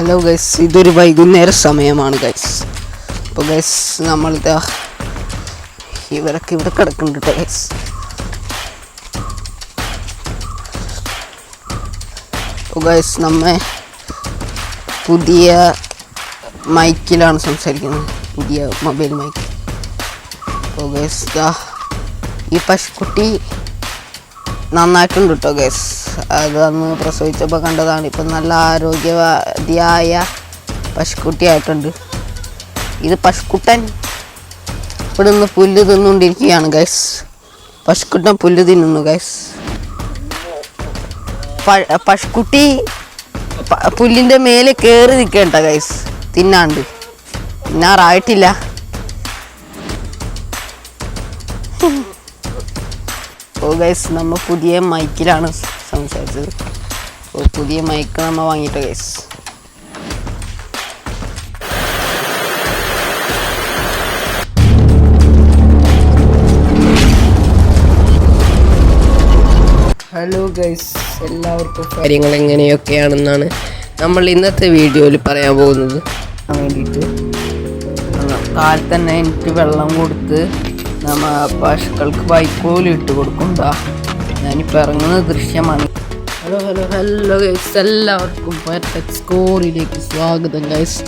Hello guys ഇതൊരു വൈകുന്നേര സമയമാണ് ഗൈസ് അപ്പോൾ ഗൈസ് നമ്മളിതാ ഇവരൊക്കെ ഇവിടെ കിടക്കുന്നുണ്ട് ഗൈസ് അപ്പോൾ ഗൈസ് നമ്മെ പുതിയ മൈക്കിലാണ് സംസാരിക്കുന്നത്. പുതിയ മൊബൈൽ മൈക്ക്. അപ്പോൾ ഗൈസ് ഈ പശുക്കുട്ടി നന്നായിട്ടുണ്ട് കേട്ടോ ഗൈസ് അത് അന്ന് പ്രസവിച്ചപ്പോൾ കണ്ടതാണ്. ഇപ്പം നല്ല ആരോഗ്യവതിയായ പശുക്കുട്ടിയായിട്ടുണ്ട്. ഇത് പശുക്കുട്ടൻ ഇവിടെ നിന്ന് പുല്ല് തിന്നുകൊണ്ടിരിക്കുകയാണ് ഗൈസ് പശുക്കുട്ടൻ പുല്ല് തിന്നുന്നു ഗൈസ് പശുക്കുട്ടി പുല്ലിന്റെ മേലെ കയറി നിൽക്കണ്ട ഗൈസ് തിന്നാണ്ട്. തിന്നാറായിട്ടില്ല. ഓ ഗൈസ് നമ്മൾ പുതിയ മൈക്കിലാണ് സംസാരിച്ചത്. ഓ പുതിയ മൈക്ക് നമ്മൾ വാങ്ങിയിട്ട് ഗൈസ് ഹലോ ഗൈസ് എല്ലാവർക്കും കാര്യങ്ങൾ എങ്ങനെയൊക്കെയാണെന്നാണ് നമ്മൾ ഇന്നത്തെ വീഡിയോയിൽ പറയാൻ പോകുന്നത്. വേണ്ടിയിട്ട്. കാലത്ത് തന്നെ എനിക്ക് വെള്ളം കൊടുത്ത് നമ്മ പശുക്കൾക്ക് വൈക്കോൽ ഇട്ട് കൊടുക്കുണ്ടാ ഞാനിപ്പോൾ ഇറങ്ങുന്ന ദൃശ്യമാണ്. ഹലോ ഹലോ ഹലോ ഗൈസ് എല്ലാവർക്കും സ്കോറിലേക്ക് സ്വാഗതം ഗൈസ്